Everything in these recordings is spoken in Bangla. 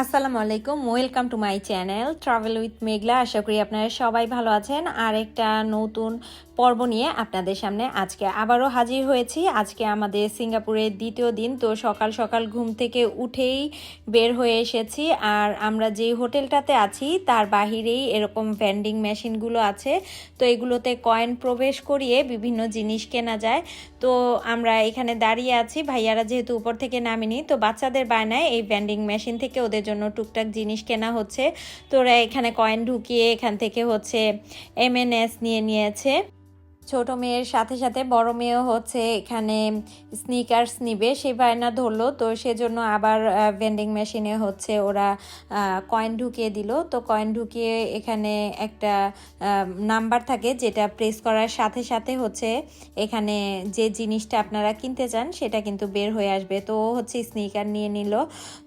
আসসালামু আলাইকুম, welcome to my channel travel with Meghla আশা করি আপনারা সবাই ভালো আছেন। আর একটা নতুন পর্ব নিয়ে আপনাদের সামনে আজকে আবারও হাজির হয়েছি। আজকে আমাদের সিঙ্গাপুরের দ্বিতীয় দিন, তো সকাল সকাল ঘুম থেকে উঠেই বের হয়ে এসেছি। আর আমরা যে হোটেলটাতে আছি, তার বাহিরেই এরকম ভেন্ডিং মেশিনগুলো আছে। তো এগুলোতে কয়েন প্রবেশ করিয়ে বিভিন্ন জিনিস কেনা যায়। তো আমরা এখানে দাঁড়িয়ে আছি। ভাইয়ারা যেহেতু উপর থেকে নামিনি, তো বাচ্চাদের বায়নায় এই ভেন্ডিং মেশিন থেকে ওদের জন্য টুকটাক জিনিস কেনা হচ্ছে। তো ওরা এখানে কয়েন ঢুকিয়ে এখান থেকে হচ্ছে এমএনএস নিয়ে নিয়েছে। ছোট মেয়ের সাথে সাথে বড় মেয়েও হচ্ছে এখানে স্নিকার্স নিবে। সে বায়না ধরলো, তো সেজন্য আবার ভেন্ডিং মেশিনে হচ্ছে ওরা কয়েন ঢুকিয়ে দিল। তো কয়েন ঢুকিয়ে এখানে একটা নাম্বার থাকে যেটা প্রেস করার সাথে সাথে হচ্ছে এখানে যে জিনিসটা আপনারা কিনতে চান সেটা কিন্তু বের হয়ে আসবে। তো হচ্ছে স্নিকার নিয়ে নিল।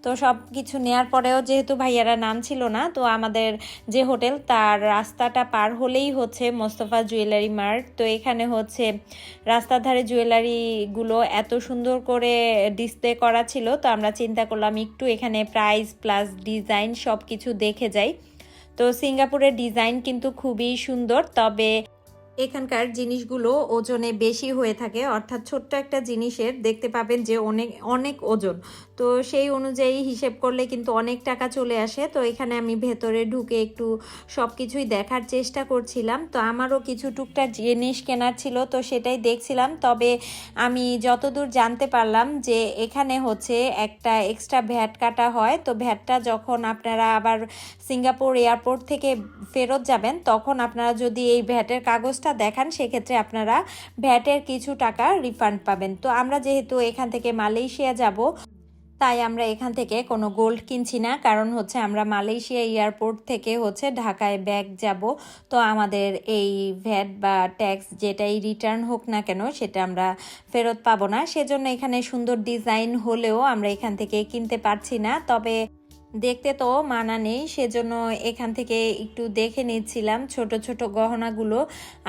তো সব কিছু নেওয়ার পরেও যেহেতু ভাইয়ারা নাম ছিল না, তো আমাদের যে হোটেল তার রাস্তাটা পার হলেই হচ্ছে মোস্তফা জুয়েলারি মার্ট। তো এখানে হচ্ছে রাস্তার ধারে জুয়েলারিগুলো এত সুন্দর করে ডিসপ্লে করা ছিল, তো আমরা চিন্তা করলাম একটু এখানে প্রাইস প্লাস ডিজাইন সব কিছু দেখে যাই। তো সিঙ্গাপুরের ডিজাইন কিন্তু খুবই সুন্দর, তবে এখানকার জিনিসগুলো ওজনে বেশি হয়ে থাকে। অর্থাৎ ছোট্ট একটা জিনিসের দেখতে পাবেন যে অনেক অনেক ওজন। তো সেই অনুযায়ী হিসেব করলে কিন্তু অনেক টাকা চলে আসে। তো এখানে আমি ভেতরে ঢুকে একটু সব কিছুই দেখার চেষ্টা করছিলাম। তো আমারও কিছু টুকটাক জিনিস কেনার ছিল, তো সেটাই দেখছিলাম। তবে আমি যতদূর জানতে পারলাম যে এখানে হচ্ছে একটা এক্সট্রা ভ্যাট কাটা হয়। তো ভ্যাটটা যখন আপনারা আবার সিঙ্গাপুর এয়ারপোর্ট থেকে ফেরত যাবেন, তখন আপনারা যদি এই ভ্যাটের কাগজটা দেখান, সেক্ষেত্রে আপনারা ভ্যাটের কিছু টাকা রিফান্ড পাবেন। তো আমরা যেহেতু এখান থেকে মালয়েশিয়া যাব, তাই আমরা এখান থেকে কোনো গোল্ড কিনছি না। কারণ হচ্ছে আমরা মালয়েশিয়া এয়ারপোর্ট থেকে হচ্ছে ঢাকায় ব্যাগ যাব। তো আমাদের এই ভ্যাট বা ট্যাক্স যেটাই রিটার্ন হোক না কেন, সেটা আমরা ফেরত পাবো না। সেজন্য এখানে সুন্দর ডিজাইন হলেও আমরা এখান থেকে কিনতে পারছি না। তবে দেখতে তো মানা নেই, সেজন্য এখান থেকে একটু দেখে নিচ্ছিলাম ছোট ছোট গহনাগুলো।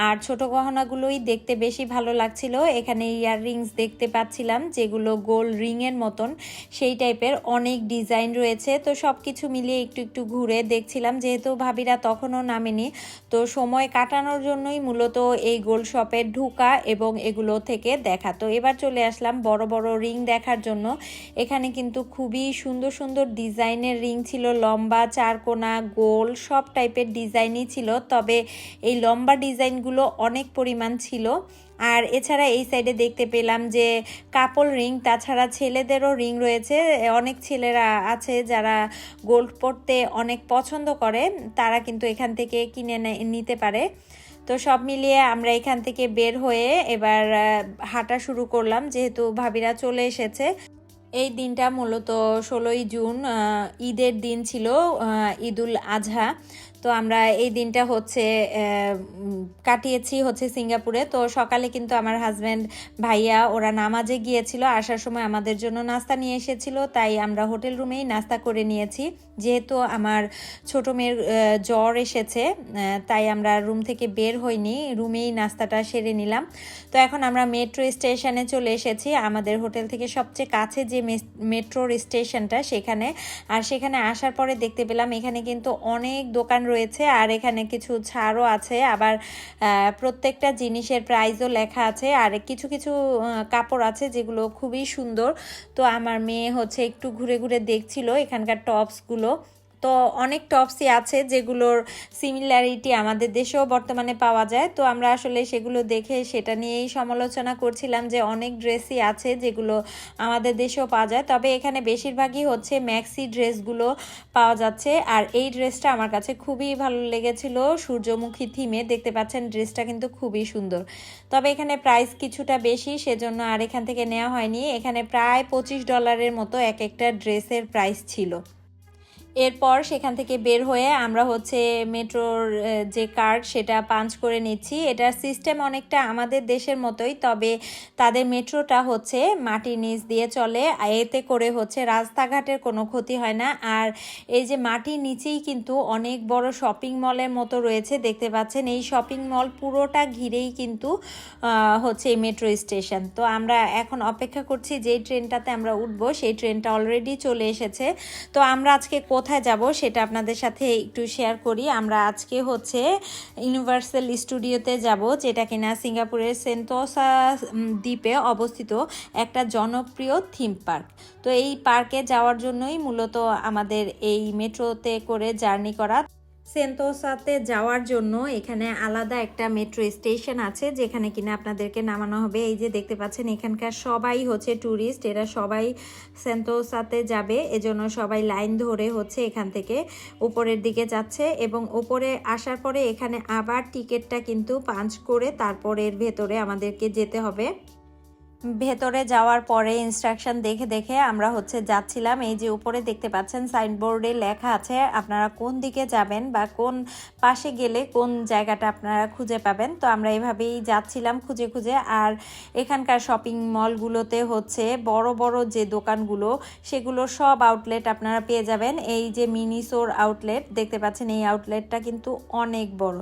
আর ছোট গহনাগুলোই দেখতে বেশি ভালো লাগছিল। এখানে ইয়াররিংস দেখতে পাচ্ছিলাম, যেগুলো গোল রিংয়ের মতন। সেই টাইপের অনেক ডিজাইন রয়েছে। তো সব কিছু মিলিয়ে একটু একটু ঘুরে দেখছিলাম, যেহেতু ভাবিরা তখনও নামেনি। তো সময় কাটানোর জন্যই মূলত এই গোল শপে ঢুকা এবং এগুলো থেকে দেখা। তো এবার চলে আসলাম বড় বড় রিং দেখার জন্য। এখানে কিন্তু খুবই সুন্দর সুন্দর ডিজাইনের রিং ছিল লম্বা চারকোনা গোল, সব টাইপের ডিজাইনই ছিল, তবে এই লম্বা ডিজাইনগুলো অনেক পরিমাণ ছিল। আর এছাড়া এই সাইডে দেখতে পেলাম যে কাপল রিং, তাছাড়া ছেলেদেরও রিং রয়েছে। অনেক ছেলেরা আছে যারা গোল্ড পরতে অনেক পছন্দ করে, তারা কিন্তু এখান থেকে কিনে নিতে পারে। তো সব মিলিয়ে আমরা এখান থেকে বের হয়ে এবার হাঁটা শুরু করলাম, যেহেতু ভাবিরা চলে এসেছে। এই দিনটা মূলত ষোলোই জুন ঈদের দিন ছিল ঈদুল আজহা। তো আমরা এই দিনটা হচ্ছে কাটিয়েছি হচ্ছে সিঙ্গাপুরে। তো সকালে কিন্তু আমার হাজব্যান্ড ভাইয়া ওরা নামাজে গিয়েছিল, আসার সময় আমাদের জন্য নাস্তা নিয়ে এসেছিল, তাই আমরা হোটেল রুমেই নাস্তা করে নিয়েছি। যেহেতু আমার ছোট মেয়ের জ্বর এসেছে তাই আমরা রুম থেকে বের হইনি, রুমেই নাস্তাটা সেরে নিলাম। তো এখন আমরা মেট্রো স্টেশনে চলে এসেছি, আমাদের হোটেল থেকে সবচেয়ে কাছে যে মেট্রোর স্টেশনটা সেখানে। আর সেখানে আসার পরে দেখতে পেলাম এখানে কিন্তু অনেক দোকান রয়েছে আর এখানে কিছু ছাড়ও আছে। আবার প্রত্যেকটা জিনিসের প্রাইসও লেখা আছে আর কিছু কিছু কাপড় আছে যেগুলো খুবই সুন্দর। তো আমার মেয়ে হচ্ছে একটু ঘুরে ঘুরে দেখছিল এখানকার টপসগুলো তো অনেক টপসই আছে যেগুলোর সিমিলারিটি আমাদের দেশেও বর্তমানে পাওয়া যায়। তো আমরা আসলে সেগুলো দেখে সেটা নিয়েই সমালোচনা করছিলাম যে অনেক ড্রেসই আছে যেগুলো আমাদের দেশেও পাওয়া যায়। তবে এখানে বেশিরভাগই হচ্ছে ম্যাক্সি ড্রেসগুলো পাওয়া যাচ্ছে। আর এই ড্রেসটা আমার কাছে খুবই ভালো লেগেছিল। সূর্যমুখী থিমে দেখতে পাচ্ছেন ড্রেসটা কিন্তু খুবই সুন্দর। তবে এখানে প্রাইস কিছুটা বেশি, সেজন্য আর এখান থেকে নেওয়া হয়নি। এখানে প্রায় পঁচিশ ডলারের মতো এক একটা ড্রেসের প্রাইস ছিল। এরপর সেখান থেকে বের হয়ে আমরা হচ্ছে মেট্রোর যে কার্ড সেটা পাঞ্চ করে নিচ্ছি। এটার সিস্টেম অনেকটা আমাদের দেশের মতোই, তবে তাদের মেট্রোটা হচ্ছে মাটির নিচ দিয়ে চলে। এতে করে হচ্ছে রাস্তাঘাটের কোনো ক্ষতি হয় না। আর এই যে মাটির নিচেই কিন্তু অনেক বড় শপিং মলের মতো রয়েছে, দেখতে পাচ্ছেন। এই শপিং মল পুরোটা ঘিরেই কিন্তু হচ্ছে এই মেট্রো স্টেশন। তো আমরা এখন অপেক্ষা করছি, যেই ট্রেনটাতে আমরা উঠবো, সেই ট্রেনটা অলরেডি চলে এসেছে। তো আমরা আজকে কোথায় যাব সেটা আপনাদের সাথে একটু শেয়ার করি। আমরা আজকে হচ্ছে ইউনিভার্সাল স্টুডিওতে যাব, যেটা কিনা সিঙ্গাপুরের সেন্টোসা দ্বীপে অবস্থিত একটা জনপ্রিয় থিম পার্ক তো এই পার্কে যাওয়ার জন্যই মূলত আমাদের এই মেট্রোতে করে জার্নি করা। সেন্টোসাতে যাওয়ার জন্য এখানে আলাদা একটা মেট্রো স্টেশন আছে, যেখানে কিনা আপনাদেরকে নামানো হবে। এই যে দেখতে পাচ্ছেন, এখানকার সবাই হচ্ছে ট্যুরিস্ট এরা সবাই সেন্টোসাতে যাবে। এজন্য সবাই লাইন ধরে হচ্ছে এখান থেকে উপরের দিকে যাচ্ছে এবং উপরে আসার পরে এখানে আবার টিকিটটা কিন্তু পাঞ্চ করে তারপরের ভেতরে আমাদেরকে যেতে হবে। ভেতরে যাওয়ার পরে ইনস্ট্রাকশন দেখে দেখে আমরা হচ্ছে যাচ্ছিলাম। এই যে উপরে দেখতে পাচ্ছেন সাইনবোর্ডে লেখা আছে, আপনারা কোন দিকে যাবেন বা কোন পাশে গেলে কোন জায়গাটা আপনারা খুঁজে পাবেন। তো আমরা এভাবেই যাচ্ছিলাম খুঁজে খুঁজে। আর এখানকার শপিং মলগুলোতে হচ্ছে বড় বড় যে দোকানগুলো, সেগুলো সব আউটলেট আপনারা পেয়ে যাবেন। এই যে মিনিসোর আউটলেট দেখতে পাচ্ছেন এই আউটলেটটা কিন্তু অনেক বড়।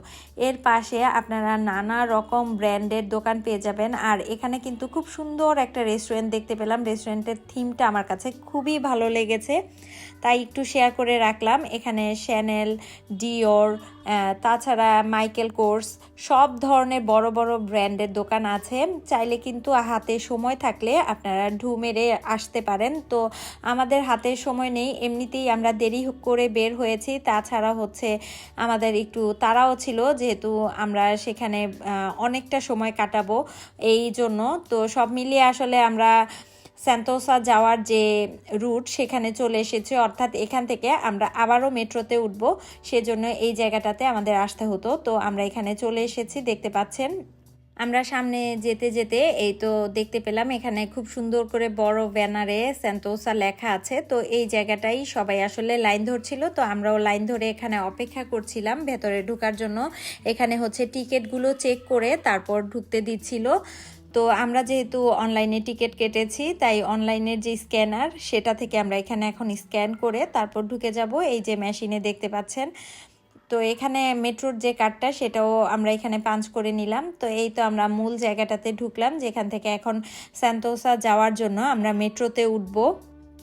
এর পাশে আপনারা নানা রকম ব্র্যান্ডের দোকান পেয়ে যাবেন। আর এখানে কিন্তু খুব সুন্দর একটা রেস্টুরেন্ট দেখতে পেলাম। রেস্টুরেন্টের থিমটা আমার কাছে খুবই ভালো লেগেছে। তাই একটু শেয়ার করে রাখলাম। এখানে শ্যানেল ডিওর তাছাড়া মাইকেল কোর্স সব ধরনের বড় বড় ব্র্যান্ডের দোকান আছে। চাইলে কিন্তু হাতে সময় থাকলে আপনারা ঢু মেরে আসতে পারেন। তো আমাদের হাতে সময় নেই, এমনিতেই আমরা দেরি করে বের হয়েছি। তাছাড়া হচ্ছে আমাদের একটু তাড়াও ছিল, যেহেতু আমরা সেখানে অনেকটা সময় কাটাবো। এই জন্য তো সব মিলিয়ে আসলে আমরা স্যান্তোসা যাওয়ার যে রুট সেখানে চলে এসেছে। অর্থাৎ এখান থেকে আমরা আবারও মেট্রোতে উঠব। সেজন্য এই জায়গাটাতে আমাদের আসতে হতো। তো আমরা এখানে চলে এসেছি, দেখতে পাচ্ছেন। আমরা সামনে যেতে যেতে এই তো দেখতে পেলাম, এখানে খুব সুন্দর করে বড় ব্যানারে স্যান্তোসা লেখা আছে। তো এই জায়গাটাই সবাই আসলে লাইন ধরছিল। তো আমরাও লাইন ধরে এখানে অপেক্ষা করছিলাম ভেতরে ঢোকার জন্য। এখানে হচ্ছে টিকিটগুলো চেক করে তারপর ঢুকতে দিচ্ছিল। তো আমরা যেহেতু অনলাইনে টিকিট কেটেছি, তাই অনলাইনের যে স্ক্যানার সেটা থেকে আমরা এখানে এখন স্ক্যান করে তারপর ঢুকে যাব এই যে মেশিনে দেখতে পাচ্ছেন। তো এখানে মেট্রোর যে কার্ডটা সেটাও আমরা এখানে পাঞ্চ করে নিলাম। তো এই তো আমরা মূল জায়গাটাতে ঢুকলাম, যেখান থেকে এখন স্যান্তোসা যাওয়ার জন্য আমরা মেট্রোতে উঠবো।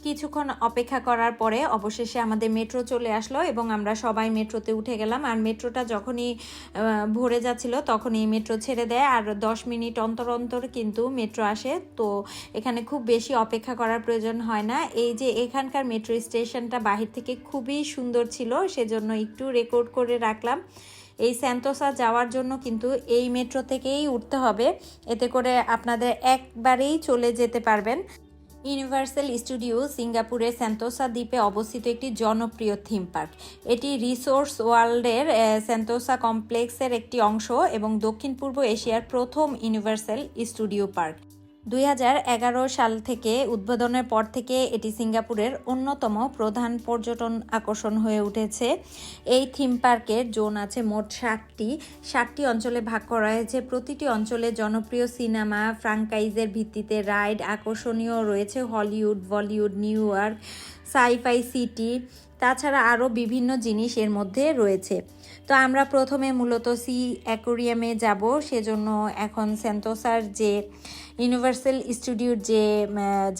কিছুক্ষণ অপেক্ষা করার পরে অবশেষে আমাদের মেট্রো চলে আসলো এবং আমরা সবাই মেট্রোতে উঠে গেলাম। আর মেট্রোটা যখনই ভরে যাচ্ছিল তখনই মেট্রো ছেড়ে দেয় আর দশ মিনিট অন্তর অন্তর কিন্তু মেট্রো আসে। তো এখানে খুব বেশি অপেক্ষা করার প্রয়োজন হয় না। এই যে এখানকার মেট্রো স্টেশনটা বাহির থেকে খুবই সুন্দর ছিল, সেজন্য একটু রেকর্ড করে রাখলাম। এই স্যান্তোসা যাওয়ার জন্য কিন্তু এই মেট্রো থেকেই উঠতে হবে। এতে করে আপনাদের একবারেই চলে যেতে পারবেন। ইউনিভার্সাল স্টুডিও সিঙ্গাপুরের স্যান্তোসা দ্বীপে অবস্থিত একটি জনপ্রিয় থিম পার্ক। এটি রিসোর্স ওয়ার্ল্ডের সেন্তোসা কমপ্লেক্সের একটি অংশ এবং দক্ষিণ পূর্ব এশিয়ার প্রথম ইউনিভার্সাল স্টুডিও পার্ক। দুই হাজার এগারো সাল থেকে উদ্বোধনের পর থেকে এটি সিঙ্গাপুরের অন্যতম প্রধান পর্যটন আকর্ষণ হয়ে উঠেছে। এই থিম পার্কের জোন আছে মোট ষাটটি ষাটটি অঞ্চলে ভাগ করা হয়েছে। প্রতিটি অঞ্চলে জনপ্রিয় সিনেমা, ফ্রাঙ্কাইজের ভিত্তিতে রাইড আকর্ষণীয় রয়েছে। Hollywood, Bollywood, New York, sci-fi city, তাছাড়া আরও বিভিন্ন জিনিস এর মধ্যে রয়েছে। তো আমরা প্রথমে মূলত সি অ্যাকোরিয়ামে যাব। সেজন্য এখন সেন্টোসার যে ইউনিভার্সাল স্টুডিওর যে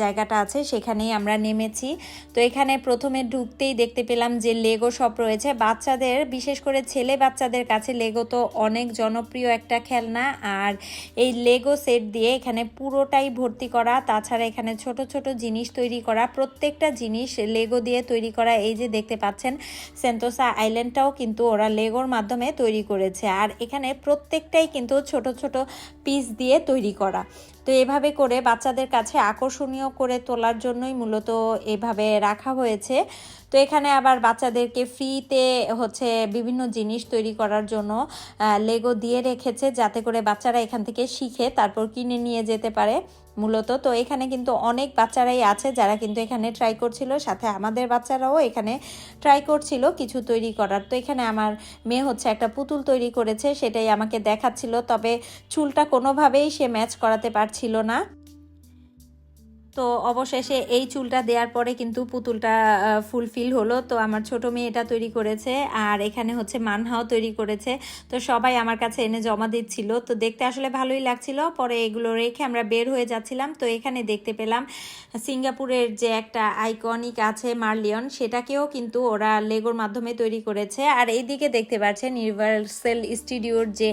জায়গাটা আছে, সেখানেই আমরা নেমেছি। তো এখানে প্রথমে ঢুকতেই দেখতে পেলাম যে লেগো শপ রয়েছে। বাচ্চাদের, বিশেষ করে ছেলে বাচ্চাদের কাছে লেগো তো অনেক জনপ্রিয় একটা খেলনা। আর এই লেগো সেট দিয়ে এখানে পুরোটাই ভর্তি করা। তাছাড়া এখানে ছোট ছোট জিনিস তৈরি করা। প্রত্যেকটা জিনিস লেগো দিয়ে তৈরি করা। এই যে দেখতে পাচ্ছেন সেন্টোসা আইল্যান্ডটাও কিন্তু ওরা লেগোর মাধ্যমে তৈরি করেছে। আর এখানে প্রত্যেকটাই কিন্তু ছোট ছোট পিস দিয়ে তৈরি করা। তো এভাবে করে বাচ্চাদের কাছে আকর্ষণীয় করে তোলার জন্যই মূলত এভাবে রাখা হয়েছে। তো এখানে আবার বাচ্চাদেরকে ফ্রিতে হচ্ছে বিভিন্ন জিনিস তৈরি করার জন্য লেগো দিয়ে রেখেছে যাতে করে বাচ্চারা এখান থেকে শিখে তারপর কিনে নিয়ে যেতে পারে মূলত। তো এখানে কিন্তু অনেক বাচ্চারাই আছে যারা কিন্তু এখানে ট্রাই করছিল, সাথে আমাদের বাচ্চারাও এখানে ট্রাই করছিল কিছু তৈরি করার। তো এখানে আমার মেয়ে হচ্ছে একটা পুতুল তৈরি করেছে, সেটাই আমাকে দেখাচ্ছিল, তবে চুলটা কোনোভাবেই সে ম্যাচ করাতে পারছিল না। তো অবশেষে এই চুলটা দেওয়ার পরে কিন্তু পুতুলটা ফুলফিল হলো। তো আমার ছোট মেয়ে এটা তৈরি করেছে আর এখানে হচ্ছে মানহাও তৈরি করেছে। তো সবাই আমার কাছে এনে জমা দিচ্ছিল। তো দেখতে আসলে ভালোই লাগছিল। পরে এগুলো রেখে আমরা বের হয়ে যাচ্ছিলাম। তো এখানে দেখতে পেলাম সিঙ্গাপুরের যে একটা আইকনিক আছে মার্লিয়ন, সেটাকেও কিন্তু ওরা লেগোর মাধ্যমে তৈরি করেছে। আর এইদিকে দেখতে পাচ্ছেন ইউনিভার্সাল স্টুডিওর যে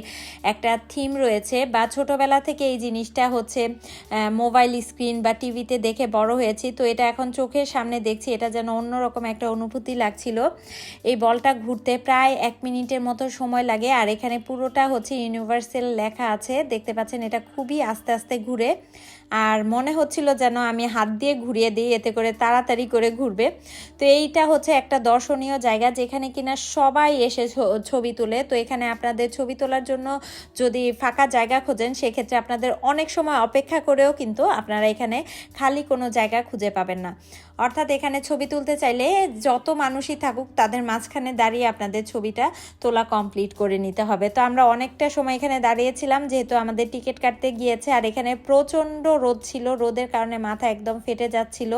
একটা থিম রয়েছে। বা ছোটবেলা থেকে এই জিনিসটা হচ্ছে মোবাইল স্ক্রিন বা টিভি টিভিতে দেখে বড় হয়েছি, তো এটা এখন চোখের সামনে দেখছি, এটা যেন অন্যরকম একটা অনুভূতি লাগছিল। এই বলটা ঘুরতে প্রায় এক মিনিটের মতো সময় লাগে, আর এখানে পুরোটা হচ্ছে ইউনিভার্সাল লেখা আছে, দেখতে পাচ্ছেন এটা খুবই আস্তে আস্তে ঘুরে। আর মনে হচ্ছিল যেন আমি হাত দিয়ে ঘুরিয়ে দিই, এতে করে তাড়াতাড়ি করে ঘুরবে। তো এইটা হচ্ছে একটা দর্শনীয় জায়গা যেখানে কিনা সবাই এসে ছবি তোলে। তো এখানে আপনাদের ছবি তোলার জন্য যদি ফাঁকা জায়গা খোঁজেন, সেক্ষেত্রে আপনাদের অনেক সময় অপেক্ষা করেও কিন্তু আপনারা এখানে খালি কোনো জায়গা খুঁজে পাবেন না। অর্থাৎ এখানে ছবি তুলতে চাইলে যত মানুষই থাকুক, তাদের মাঝখানে দাঁড়িয়ে আপনাদের ছবিটা তোলা কমপ্লিট করে নিতে হবে। তো আমরা অনেকটা সময় এখানে দাঁড়িয়েছিলাম, যেহেতু আমাদের টিকিট কাটতে গিয়েছে, আর এখানে প্রচণ্ড রোদ ছিল, রোদের কারণে মাথা একদম ফেটে যাচ্ছিল।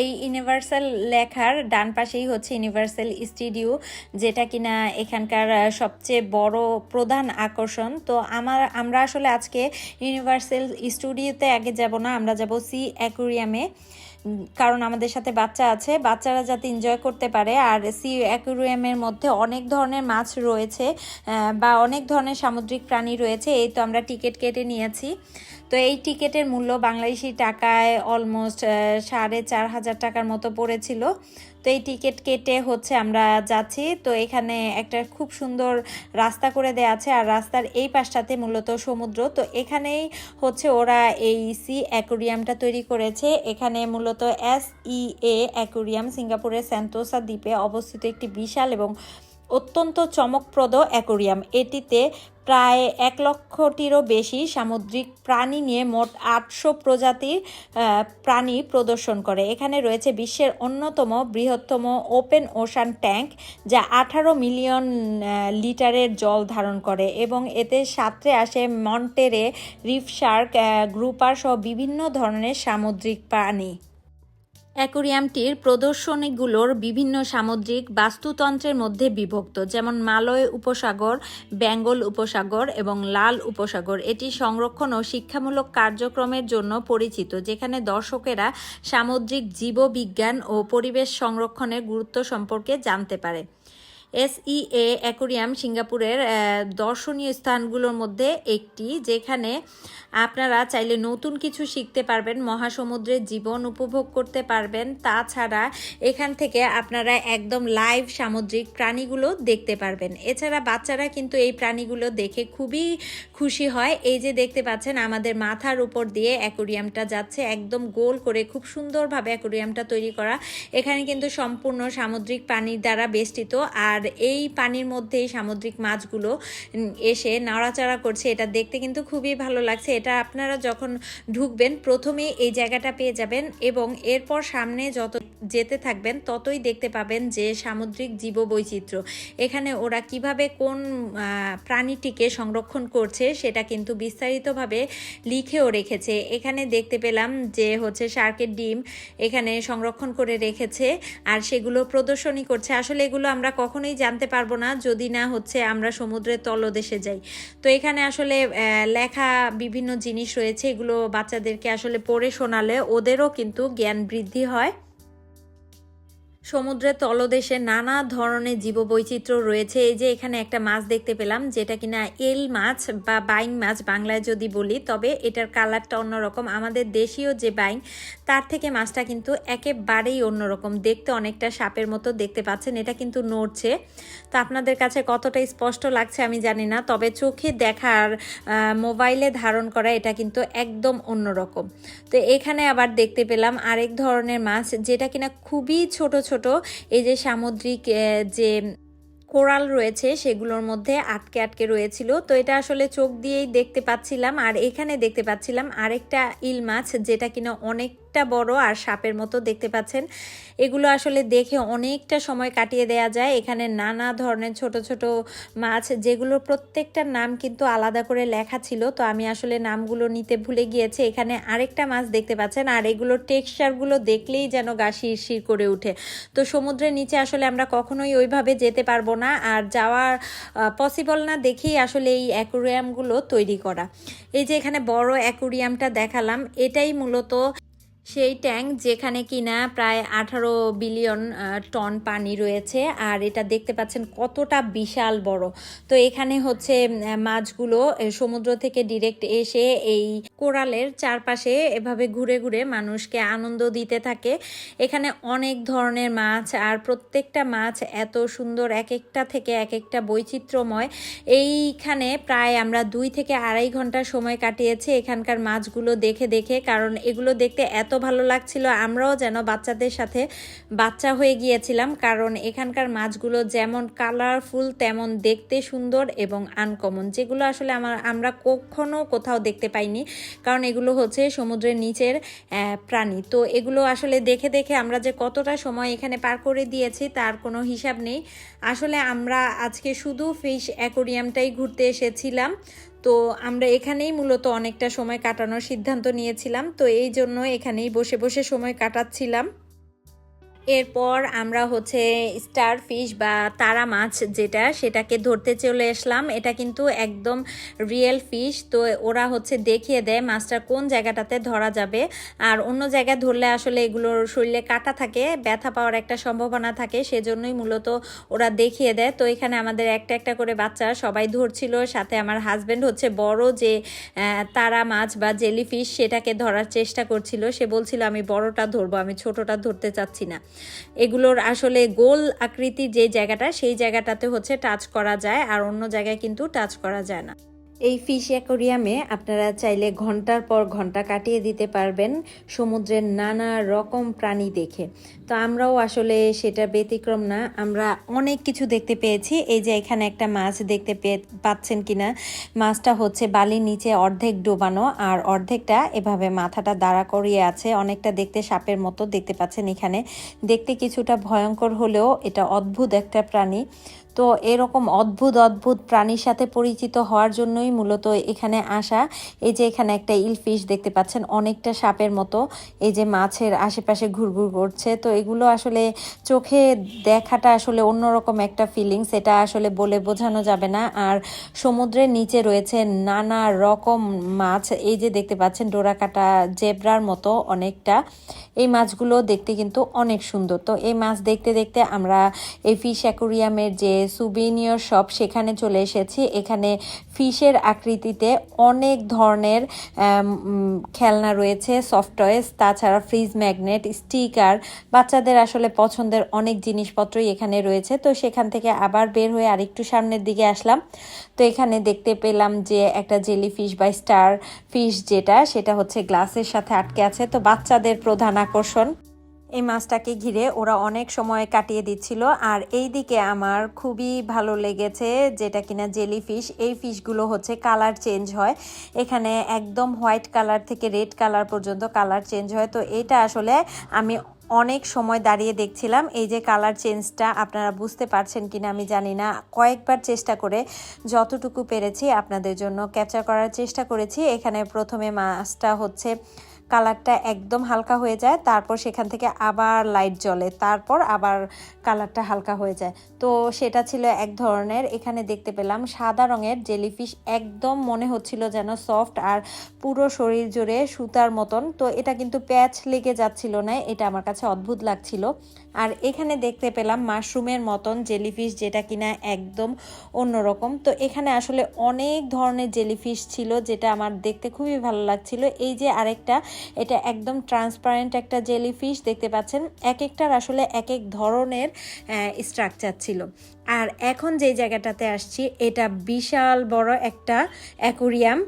এই ইউনিভার্সাল লেখার ডান পাশেই হচ্ছে ইউনিভার্সাল স্টুডিও, যেটা কিনা এখানকার সবচেয়ে বড় প্রধান আকর্ষণ। তো আমার, আমরা আসলে আজকে ইউনিভার্সাল স্টুডিওতে আগে যাব না, আমরা যাব সি অ্যাকুরিয়ামে। কারণ আমাদের সাথে বাচ্চা আছে, বাচ্চারা যাতে এনজয় করতে পারে। আর সি অ্যাকুরিয়ামের মধ্যে অনেক ধরনের মাছ রয়েছে বা অনেক ধরনের সামুদ্রিক প্রাণী রয়েছে, এই তো আমরা টিকিট কেটে নিয়েছি। তো এই টিকিটের মূল্য বাংলাদেশি টাকায় অলমোস্ট সাড়ে চার হাজার টাকার মতো পড়েছিল। তো এই টিকিট কেটে হচ্ছে আমরা যাচ্ছি। তো এখানে একটা খুব সুন্দর রাস্তা করে দেওয়া আছে আর রাস্তার এই পাশটাতে মূলত সমুদ্র। তো এখানেই হচ্ছে ওরা এই সি অ্যাকোরিয়ামটা তৈরি করেছে। এখানে মূলত এস ই এ অ্যাকোরিয়াম, সিঙ্গাপুরের স্যান্টোসা দ্বীপে অবস্থিত একটি বিশাল এবং অত্যন্ত চমকপ্রদ অ্যাকোরিয়াম। এটিতে প্রায় এক লক্ষটিরও বেশি সামুদ্রিক প্রাণী নিয়ে মোট আটশো প্রজাতির প্রাণী প্রদর্শন করে। এখানে রয়েছে বিশ্বের অন্যতম বৃহত্তম ওপেন ওশান ট্যাঙ্ক, যা আঠারো মিলিয়ন লিটারের জল ধারণ করে এবং এতে সাঁতরে আসে মন্টেরে, রিফ শার্ক গ্রুপার সহ বিভিন্ন ধরনের সামুদ্রিক প্রাণী। অ্যাকোরিয়ামটির প্রদর্শনীগুলোর বিভিন্ন সামুদ্রিক বাস্তুতন্ত্রের মধ্যে বিভক্ত, যেমন মালয় উপসাগর, বেঙ্গল উপসাগর এবং লাল উপসাগর। এটি সংরক্ষণ ও শিক্ষামূলক কার্যক্রমের জন্য পরিচিত, যেখানে দর্শকেরা সামুদ্রিক জীববিজ্ঞান ও পরিবেশ সংরক্ষণের গুরুত্ব সম্পর্কে জানতে পারে। এসইএ অ্যাকোরিয়াম সিঙ্গাপুরের দর্শনীয় স্থানগুলোর মধ্যে একটি, যেখানে আপনারা চাইলে নতুন কিছু শিখতে পারবেন, মহাসমুদ্রের জীবন উপভোগ করতে পারবেন। তাছাড়া এখান থেকে আপনারা একদম লাইভ সামুদ্রিক প্রাণীগুলো দেখতে পারবেন। এছাড়া বাচ্চারা কিন্তু এই প্রাণীগুলো দেখে খুবই খুশি হয়। এই যে দেখতে পাচ্ছেন, আমাদের মাথার উপর দিয়ে অ্যাকোরিয়ামটা যাচ্ছে, একদম গোল করে খুব সুন্দরভাবে অ্যাকোরিয়ামটা তৈরি করা। এখানে কিন্তু সম্পূর্ণ সামুদ্রিক প্রাণীর দ্বারা বেষ্টিত। আর এই পানির মধ্যে সামুদ্রিক মাছগুলো এসে নাড়াচাড়া করছে, এটা দেখতে কিন্তু খুবই ভালো লাগছে। এটা আপনারা যখন ঢুকবেন, প্রথমে এই জায়গাটা পেয়ে যাবেন এবং এরপর সামনে যত যেতে থাকবেন, ততই দেখতে পাবেন যে সামুদ্রিক জীববৈচিত্র্য। এখানে ওরা কীভাবে কোন প্রাণীটিকে সংরক্ষণ করছে, সেটা কিন্তু বিস্তারিতভাবে লিখেও রেখেছে। এখানে দেখতে পেলাম যে হচ্ছে শার্কের ডিম এখানে সংরক্ষণ করে রেখেছে আর সেগুলো প্রদর্শনী করছে। আসলে এগুলো আমরা কখনোই জানতে পারব না, যদি না হচ্ছে আমরা সমুদ্রের তলদেশে যাই। তো এখানে আসলে লেখা বিভিন্ন জিনিস রয়েছে, এগুলো বাচ্চাদেরকে আসলে পড়ে শোনালে ওদেরও কিন্তু জ্ঞান বৃদ্ধি হয়। সমুদ্রের তলদেশে নানা ধরনের জীববৈচিত্র্য রয়েছে। এই যে এখানে একটা মাছ দেখতে পেলাম, যেটা কিনা এল মাছ বা বাইং মাছ বাংলায় যদি বলি, তবে এটার কালারটা অন্যরকম। আমাদের দেশীয় যে বাইং তার থেকে মাছটা কিন্তু একেবারেই অন্যরকম। দেখতে অনেকটা সাপের মতো দেখতে পাচ্ছেন, এটা কিন্তু নড়ছে। তো আপনাদের কাছে কতটা স্পষ্ট লাগছে আমি জানি না, তবে চোখে দেখার মোবাইলে ধারণ করা এটা কিন্তু একদম অন্যরকম। তো এখানে আবার দেখতে পেলাম আরেক ধরনের মাছ, যেটা কিনা খুবই ছোট ছোট ছোট, এই যে সামুদ্রিক যে কোরাল রয়েছে সেগুলোর মধ্যে আটকে আটকে রয়েছিল। তো এটা আসলে চোখ দিয়েই দেখতে পাচ্ছিলাম। আর এখানে দেখতে পাচ্ছিলাম আরেকটা ইল মাছ যেটা কিনা অনেকটা বড় আর সাপের মতো দেখতে পাচ্ছেন। এগুলো আসলে দেখে অনেকটা সময় কাটিয়ে দেয়া যায়। এখানে নানা ধরনের ছোট ছোট মাছ, যেগুলোর প্রত্যেকটার নাম কিন্তু আলাদা করে লেখা ছিল। তো আমি আসলে নামগুলো নিতে ভুলে গিয়েছি। এখানে আরেকটা মাছ দেখতে পাচ্ছেন আর এগুলোর টেক্সচারগুলো দেখলেই যেন গা শিরশির করে ওঠে। তো সমুদ্রের নিচে আসলে আমরা কখনোই ওইভাবে যেতে পারব না আর যাওয়ার পসিবল না দেখেই আসলে এই অ্যাকোরিয়ামগুলো তৈরি করা। এই যে এখানে বড় অ্যাকোরিয়ামটা দেখালাম, এটাই মূলত সেই ট্যাঙ্ক যেখানে কিনা প্রায় আঠারো বিলিয়ন টন পানি রয়েছে। আর এটা দেখতে পাচ্ছেন কতটা বিশাল বড়। তো এখানে হচ্ছে মাছগুলো সমুদ্র থেকে ডিরেক্ট এসে এই কোরালের চারপাশে এভাবে ঘুরে ঘুরে মানুষকে আনন্দ দিতে থাকে। এখানে অনেক ধরনের মাছ, আর প্রত্যেকটা মাছ এত সুন্দর, এক একটা থেকে এক একটা বৈচিত্র্যময়। এইখানে প্রায় আমরা দুই থেকে আড়াই ঘণ্টা সময় কাটিয়েছি এখানকার মাছগুলো দেখে দেখে, কারণ এগুলো দেখতে এত ভালো লাগছিল। আমরাও যেন বাচ্চাদের সাথে বাচ্চা হয়ে গিয়েছিলাম, কারণ এখানকার মাছগুলো যেমন কালারফুল তেমন দেখতে সুন্দর এবং আনকমন যেগুলো আসলে আমার, আমরা কখনো কোথাও দেখতে পাইনি, কারণ এগুলো হচ্ছে সমুদ্রের নিচের প্রাণী। তো এগুলো আসলে দেখে দেখে আমরা যে কতটা সময় এখানে পার করে দিয়েছি তার কোনো হিসাব নেই। আসলে আমরা আজকে শুধু ফিশ অ্যাকোরিয়ামটাই ঘুরতে এসেছিলাম। তো আমরা এখানেই মূলত অনেকটা সময় কাটানোর সিদ্ধান্ত নিয়েছিলাম। তো এই জন্য এখানেই বসে বসে সময় কাটাচ্ছিলাম। এরপর আমরা হচ্ছে স্টার ফিশ বা তারা মাছ যেটা, সেটাকে ধরতে চলে আসলাম। এটা কিন্তু একদম রিয়েল ফিশ তো ওরা হচ্ছে দেখিয়ে দেয় মাছটা কোন জায়গাটাতে ধরা যাবে। আর অন্য জায়গায় ধরলে আসলে এগুলোর শরীরে কাটা থাকে, ব্যথা পাওয়ার একটা সম্ভাবনা থাকে, সেজন্যই মূলত ওরা দেখিয়ে দেয়। তো এখানে আমাদের একটা একটা করে বাচ্চা সবাই ধরছিল, সাথে আমার হাজব্যান্ড হচ্ছে বড় যে তারা মাছ বা জেলি ফিশ সেটাকে ধরার চেষ্টা করছিল। সে বলছিল, আমি বড়টা ধরবো, আমি ছোটটা ধরতে চাচ্ছি না। এগুলোর আসলে গোল আকৃতির যে জায়গাটা, সেই জায়গাটাতে হচ্ছে টাচ করা যায় আর অন্য জায়গায় কিন্তু টাচ করা যায় না। এই ফিশ অ্যাকোরিয়ামে আপনারা চাইলে ঘণ্টার পর ঘণ্টা কাটিয়ে দিতে পারবেন সমুদ্রের নানা রকম প্রাণী দেখে। তো আমরাও আসলে সেটা ব্যতিক্রম না, আমরা অনেক কিছু দেখতে পেয়েছি। এই যে এখানে একটা মাছ দেখতে পেয়ে পাচ্ছেন কিনা, মাছটা হচ্ছে বালির নিচে অর্ধেক ডোবানো আর অর্ধেকটা এভাবে মাথাটা দাঁড়া করিয়ে আছে। অনেকটা দেখতে সাপের মতো দেখতে পাচ্ছেন এখানে। দেখতে কিছুটা ভয়ঙ্কর হলেও এটা অদ্ভুত একটা প্রাণী। তো এরকম অদ্ভুত অদ্ভুত প্রাণীর সাথে পরিচিত হওয়ার জন্যই মূলত এখানে আসা। এই যে এখানে একটা ইলফিশ দেখতে পাচ্ছেন, অনেকটা সাপের মতো। এই যে মাছের আশেপাশে ঘুরঘুর করছে। তো এগুলো আসলে চোখে দেখাটা আসলে অন্যরকম একটা ফিলিংস এটা আসলে বলে বোঝানো যাবে না। আর সমুদ্রের নিচে রয়েছে নানা রকম মাছ। এই যে দেখতে পাচ্ছেন, ডোরাকাটা জেব্রার মতো অনেকটা। এই মাছগুলো দেখতে কিন্তু অনেক সুন্দর। তো এই মাছ দেখতে দেখতে আমরা এই ফিশ অ্যাকোরিয়ামের যে সুবিনিয়র শপ সেখানে চলে এসেছি। এখানে ফিশের আকৃতিতে অনেক ধরনের খেলনা রয়েছে সফট টয়েস তাছাড়া ফ্রিজ ম্যাগনেট স্টিকার বাচ্চাদের আসলে পছন্দের অনেক জিনিসপত্রই এখানে রয়েছে। তো সেখান থেকে আবার বের হয়ে আরেকটু সামনের দিকে আসলাম। তো এখানে দেখতে পেলাম যে একটা জেলি ফিশ বা স্টার ফিশ যেটা, সেটা হচ্ছে গ্লাসের সাথে আটকে আছে। তো বাচ্চাদের প্রধান আকর্ষণ। এই মাছটাকে ঘিরে ওরা অনেক সময় কাটিয়ে দিচ্ছিল। আর এই দিকে আমার খুবই ভালো লেগেছে যেটা কিনা জেলি ফিশ এই ফিশগুলো হচ্ছে কালার চেঞ্জ হয়। এখানে একদম হোয়াইট কালার থেকে রেড কালার পর্যন্ত কালার চেঞ্জ হয়। তো এটা আসলে আমি অনেক সময় দাঁড়িয়ে দেখছিলাম। এই যে কালার চেঞ্জটা আপনারা বুঝতে পারছেন কিনা আমি জানি না। কয়েকবার চেষ্টা করে যতটুকু পেরেছি আপনাদের জন্য ক্যাপচার করার চেষ্টা করেছি। এখানে প্রথমে মাছটা হচ্ছে কালারটা একদম হালকা হয়ে যায়, তারপর সেখান থেকে আবার লাইট জ্বলে, তারপর আবার কালারটা হালকা হয়ে যায়। তো সেটা ছিল এক ধরনের, এখানে দেখতে পেলাম সাদা রঙের জেলিফিশ একদম মনে হচ্ছিল যেন সফট আর পুরো শরীর জুড়ে সুতার মতন। তো এটা কিন্তু প্যাচ লেগে যাচ্ছিল না, এটা আমার কাছে অদ্ভুত লাগছিল। আর এখানে দেখতে পেলাম মাশরুমের মতন জেলিফিশ যেটা কিনা একদম অন্যরকম। তো এখানে আসলে অনেক ধরনের জেলিফিশ ছিল, যেটা আমার দেখতে খুবই ভালো লাগছিল। এই যে আরেকটা এটা একদম ট্রান্সপারেন্ট একটা জেলিফিশ দেখতে পাচ্ছেন? এক একটার আসলে এক এক ধরনের স্ট্রাকচার ছিল। আর এখন যে জায়গাটাতে আসছি, এটা বিশাল বড় একটা অ্যাকোরিয়াম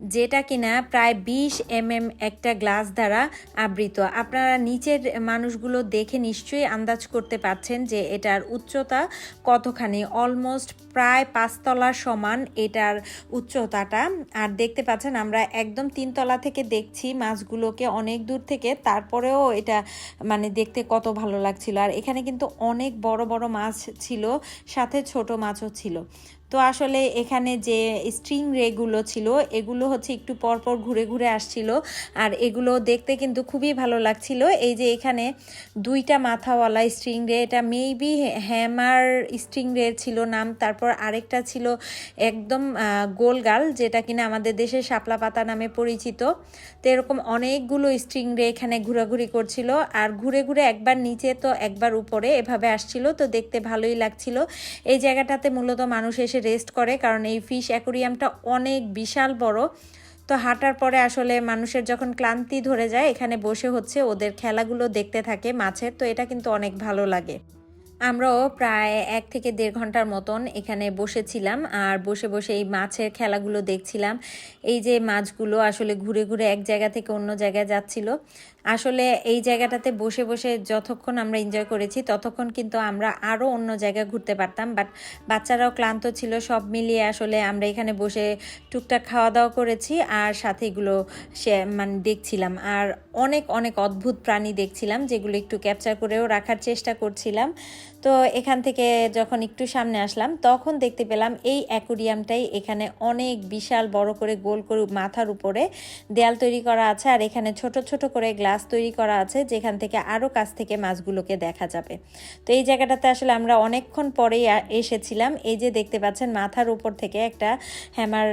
যেটা কিনা প্রায় বিশ এম এম একটা গ্লাস দ্বারা আবৃত। আপনারা নিচের মানুষগুলো দেখে নিশ্চয়ই আন্দাজ করতে পারছেন যে এটার উচ্চতা কতখানি। অলমোস্ট প্রায় পাঁচতলার সমান এটার উচ্চতাটা। আর দেখতে পাচ্ছেন, আমরা একদম তিনতলা থেকে দেখছি মাছগুলোকে অনেক দূর থেকে। তারপরেও এটা মানে দেখতে কত ভালো লাগছিল। আর এখানে কিন্তু অনেক বড় বড় মাছ ছিল, সাথে ছোট মাছও ছিল। তো আসলে এখানে যে স্ট্রিং রেগুলো ছিল, এগুলো হচ্ছে একটু পরপর ঘুরে ঘুরে আসছিল। আর এগুলো দেখতে কিন্তু খুবই ভালো লাগছিল। এই যে এখানে দুইটা মাথাওয়ালা স্ট্রিং রে এটা মেবি হ্যামার স্ট্রিং রে ছিল নাম। তারপর আরেকটা ছিল একদম গোলগাল যেটা কিনা আমাদের দেশে শাপলা পাতা নামে পরিচিত। তো এরকম অনেকগুলো স্ট্রিং রে এখানে ঘোরাঘুরি করছিল। আর ঘুরে ঘুরে একবার নিচে তো একবার উপরে এভাবে আসছিল। তো দেখতে ভালোই লাগছিল। এই জায়গাটাতে মূলত মানুষ এসে রেস্ট করে, কারণ এই ফিশ অ্যাকোরিয়ামটা অনেক বিশাল বড়। তো হাঁটার পরে আসলে মানুষের যখন ক্লান্তি ধরে যায়, এখানে বসে হচ্ছে ওদের খেলাগুলো দেখতে থাকে মাছের, তো এটা কিন্তু অনেক ভালো লাগে। আমরাও প্রায় এক থেকে দেড় ঘণ্টার মতন এখানে বসেছিলাম আর বসে বসে এই মাছের খেলাগুলো দেখছিলাম। এই যে মাছগুলো আসলে ঘুরে ঘুরে এক জায়গা থেকে অন্য জায়গায় যাচ্ছিল আসলে এই জায়গাটাতে বসে বসে যতক্ষণ আমরা এনজয় করেছি, ততক্ষণ কিন্তু আমরা আরও অন্য জায়গায় ঘুরতে পারতাম। বাট বাচ্চারাও ক্লান্ত ছিল, সব মিলিয়ে আসলে আমরা এখানে বসে টুকটাক খাওয়া দাওয়া করেছি আর সাথে এগুলো সে মানে দেখছিলাম। আর অনেক অনেক অদ্ভুত প্রাণী দেখছিলাম, যেগুলো একটু ক্যাপচার করেও রাখার চেষ্টা করছিলাম। তো এখান থেকে যখন একটু সামনে আসলাম, তখন দেখতে পেলাম এই অ্যাকুরিয়ামটাই এখানে অনেক বিশাল বড় করে গোল করে মাথার উপরে দেয়াল তৈরি করা আছে আর এখানে ছোট ছোট করে গ্লাস তৈরি করা আছে যেখান থেকে আরও কাছ থেকে মাছগুলোকে দেখা যাবে। তো এই জায়গাটাতে আসলে আমরা অনেকক্ষণ পরেই এসেছিলাম। এই যে দেখতে পাচ্ছেন মাথার উপর থেকে একটা হ্যামার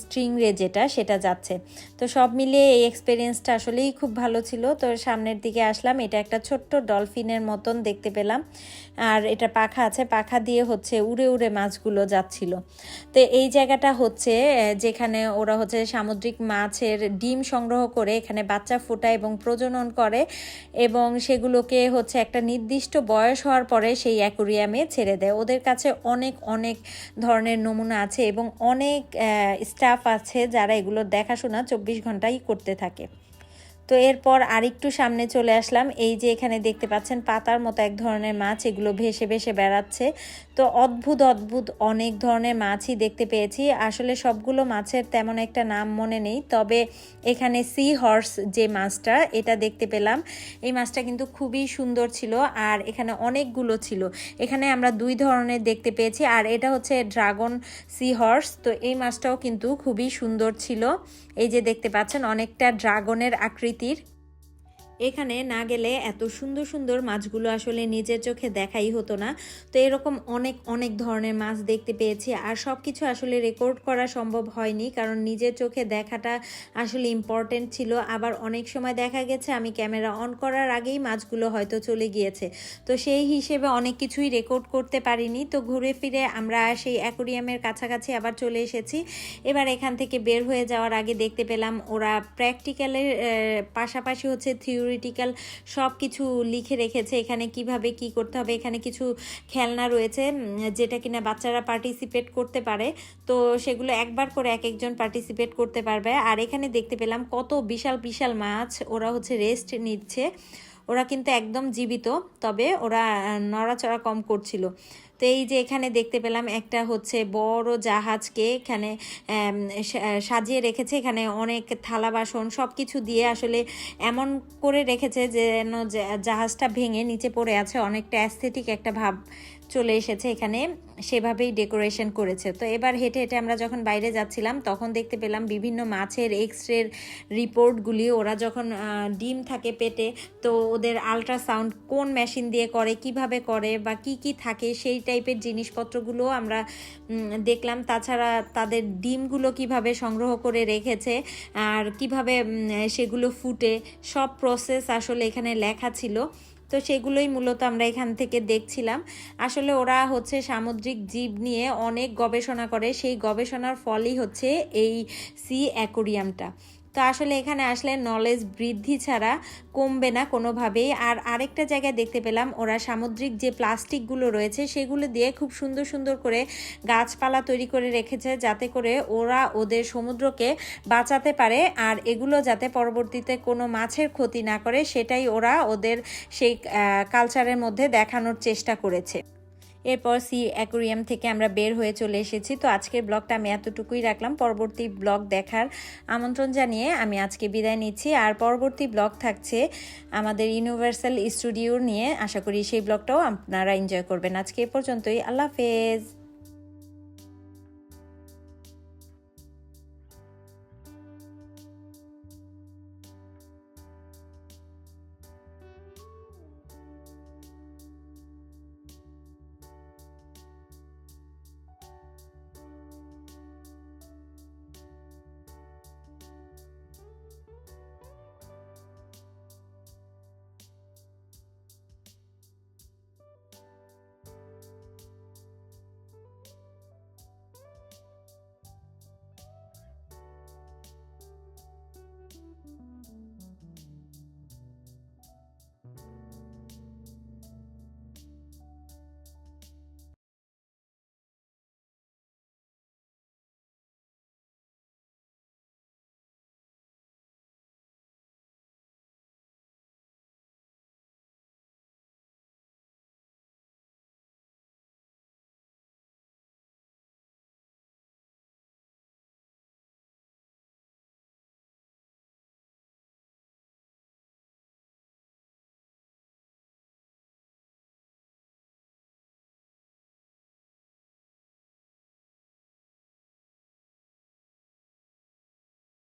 স্ট্রিং রে যেটা, সেটা যাচ্ছে। তো সব মিলিয়ে এই এক্সপিরিয়েন্সটা আসলেই খুব ভালো ছিল। তো সামনের দিকে আসলাম, এটা একটা ছোট্ট ডলফিনের মতন দেখতে পেলাম। আর এটা পাখা আছে, পাখা দিয়ে হচ্ছে উড়ে উড়ে মাছগুলো যাচ্ছিল। তো এই জায়গাটা হচ্ছে যেখানে ওরা হচ্ছে সামুদ্রিক মাছের ডিম সংগ্রহ করে এখানে বাচ্চা ফোটায় এবং প্রজনন করে এবং সেগুলোকে হচ্ছে একটা নির্দিষ্ট বয়স হওয়ার পরে সেই অ্যাকোরিয়ামে ছেড়ে দেয়। ওদের কাছে অনেক অনেক ধরনের নমুনা আছে এবং অনেক স্টাফ আছে যারা এগুলো দেখাশোনা চব্বিশ ঘন্টাই করতে থাকে। তো এরপর আরেকটু সামনে চলে আসলাম। এই যে এখানে দেখতে পাচ্ছেন পাতার মতো এক ধরনের মাছ, এগুলো ভেসে ভেসে বেড়াচ্ছে। তো অদ্ভুত অদ্ভুত অনেক ধরনের মাছই দেখতে পেয়েছি। আসলে সবগুলো মাছের তেমন একটা নাম মনে নেই, তবে এখানে সি হর্স যে মাছটা, এটা দেখতে পেলাম। এই মাছটা কিন্তু খুবই সুন্দর ছিল আর এখানে অনেকগুলো ছিল। এখানে আমরা দুই ধরনের দেখতে পেয়েছি আর এটা হচ্ছে ড্রাগন সি হর্স তো এই মাছটাও কিন্তু খুবই সুন্দর ছিল। এই যে দেখতে পাচ্ছেন, অনেকটা ড্রাগনের আকৃতির এখানে না গেলে এত সুন্দর সুন্দর মাছগুলো আসলে নিজের চোখে দেখাই হতো না। তো এরকম অনেক অনেক ধরনের মাছ দেখতে পেয়েছি আর সব কিছু আসলে রেকর্ড করা সম্ভব হয়নি কারণ নিজের চোখে দেখাটা আসলে ইম্পর্টেন্ট ছিল। আবার অনেক সময় দেখা গেছে আমি ক্যামেরা অন করার আগেই মাছগুলো হয়তো চলে গিয়েছে। তো সেই হিসেবে অনেক কিছুই রেকর্ড করতে পারিনি। তো ঘুরে ফিরে আমরা সেই অ্যাকোরিয়ামের কাছাকাছি আবার চলে এসেছি। এবার এখান থেকে বের হয়ে যাওয়ার আগে দেখতে পেলাম ওরা প্র্যাকটিক্যালের পাশাপাশি হচ্ছে থিওরি থিওরিটিক্যাল সব কিছু লিখে রেখেছে, এখানে কীভাবে কি করতে হবে, এখানে কিছু খেলনা রয়েছে যেটা কিনা বাচ্চারা পার্টিসিপেট করতে পারে। তো সেগুলো একবার করে এক একজন পার্টিসিপেট করতে পারবে। আর এখানে দেখতে পেলাম কত বিশাল বিশাল মাছ ওরা হচ্ছে রেস্ট নিচ্ছে। ওরা কিন্তু একদম জীবিত, তবে ওরা নড়াচড়া কম করছিল। তো এই যে এখানে দেখতে পেলাম একটা হচ্ছে বড় জাহাজকে এখানে সাজিয়ে রেখেছে। এখানে অনেক থালা বাসন সব কিছু দিয়ে আসলে এমন করে রেখেছে যেন জাহাজটা ভেঙে নিচে পড়ে আছে। অনেকটা অ্যাস্থেটিক একটা ভাব চলে এসেছে এখানে, সেভাবেই ডেকোরেশন করেছে। তো এবার হেঁটে হেঁটে আমরা যখন বাইরে যাচ্ছিলাম, তখন দেখতে পেলাম বিভিন্ন মাছের এক্স রের রিপোর্টগুলি ওরা যখন ডিম থাকে পেটে, তো ওদের আলট্রাসাউন্ড কোন মেশিন দিয়ে করে, কীভাবে করে বা কি কি থাকে, সেই টাইপের জিনিসপত্রগুলো আমরা দেখলাম। তাছাড়া তাদের ডিমগুলো কীভাবে সংগ্রহ করে রেখেছে, আর কীভাবে সেগুলো ফুটে, সব প্রসেস আসলে এখানে লেখা ছিল। তো সেগুলোই মূলত আমরা এখান থেকে দেখছিলাম। আসলে ওরা হচ্ছে সামুদ্রিক জীব নিয়ে অনেক গবেষণা করে। সেই গবেষণার ফলই হচ্ছে এই সি অ্যাকোরিয়ামটা। তো আসলে এখানে আসলে নলেজ বৃদ্ধি ছাড়া কমবে না কোনোভাবেই। আর আরেকটা জায়গায় দেখতে পেলাম, ওরা সামুদ্রিক যে প্লাস্টিকগুলো রয়েছে, সেগুলো দিয়ে খুব সুন্দর সুন্দর করে গাছপালা তৈরি করে রেখেছে, যাতে করে ওরা ওদের সমুদ্রকে বাঁচাতে পারে আর এগুলো যাতে পরবর্তীতে কোনো মাছের ক্ষতি না করে, সেটাই ওরা ওদের সেই কালচারের মধ্যে দেখানোর চেষ্টা করেছে। এরপর সি অ্যাকোরিয়াম থেকে আমরা বের হয়ে চলে এসেছি। তো আজকের ব্লগটা আমি এতটুকুই রাখলাম। পরবর্তী ব্লগ দেখার আমন্ত্রণ জানিয়ে আমি আজকে বিদায় নিচ্ছি। আর পরবর্তী ব্লগ থাকছে আমাদের ইউনিভার্সাল স্টুডিও নিয়ে। আশা করি সেই ব্লগটাও আপনারা এনজয় করবেন। আজকে এ পর্যন্তই। আল্লাহ হাফেজ।